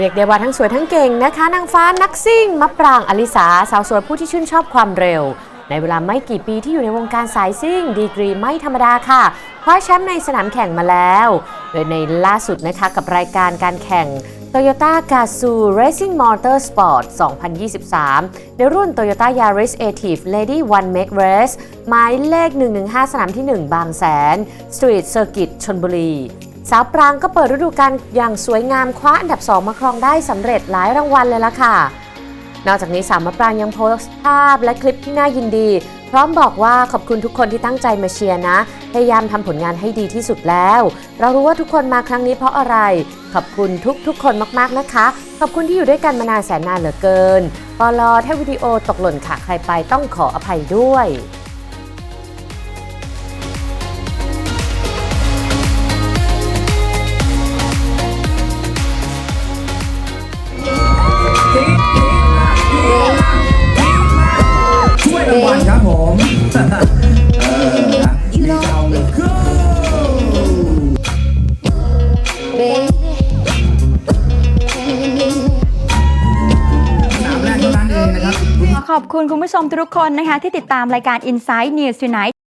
เรียกได้ว่าทั้งสวยทั้งเก่งนะคะ นางฟ้านักซิ่งมะปรางอลิสาสาวสวยผู้ที่ชื่นชอบความเร็ว ในเวลาไม่กี่ปีที่อยู่ในวงการสายซิ่ง ดีกรีไม่ธรรมดาค่ะคว้าแชมป์ในสนามแข่งมาแล้ว โดยในล่าสุดนะคะกับรายการการแข่ง Toyota Gazoo Racing Motorsport 2023 ในรุ่น Toyota Yaris Active Lady One Make Race หมายเลข 115 สนามที่ 1 บางแสน Street Circuit ชนบุรี สาวปรางก็เปิดฤดูกาลอย่างสวยงามคว้าอันดับ 2 มาครองได้สำเร็จหลายรางวัลเลยล่ะค่ะ นอกจากนี้สาวมะปรางยังโพสต์ภาพและคลิปที่น่ายินดี พร้อมบอกว่าขอบคุณทุกคนที่ตั้งใจมาเชียร์นะ พยายามทำผลงานให้ดีที่สุดแล้ว เรารู้ว่าทุกคนมาครั้งนี้เพราะอะไร ขอบคุณทุกๆ คนมากๆนะคะ ขอบคุณที่อยู่ด้วยกันมานานแสนนานเหลือเกินปอลอถ้าวิดีโอตกหล่นค่ะใครไปต้องขออภัยด้วย เออนะมีเรานั้นเองนะครับขอขอบคุณคุณผู้ชมทุกคนนะคะ ที่ติดตามรายการ Inside News Tonight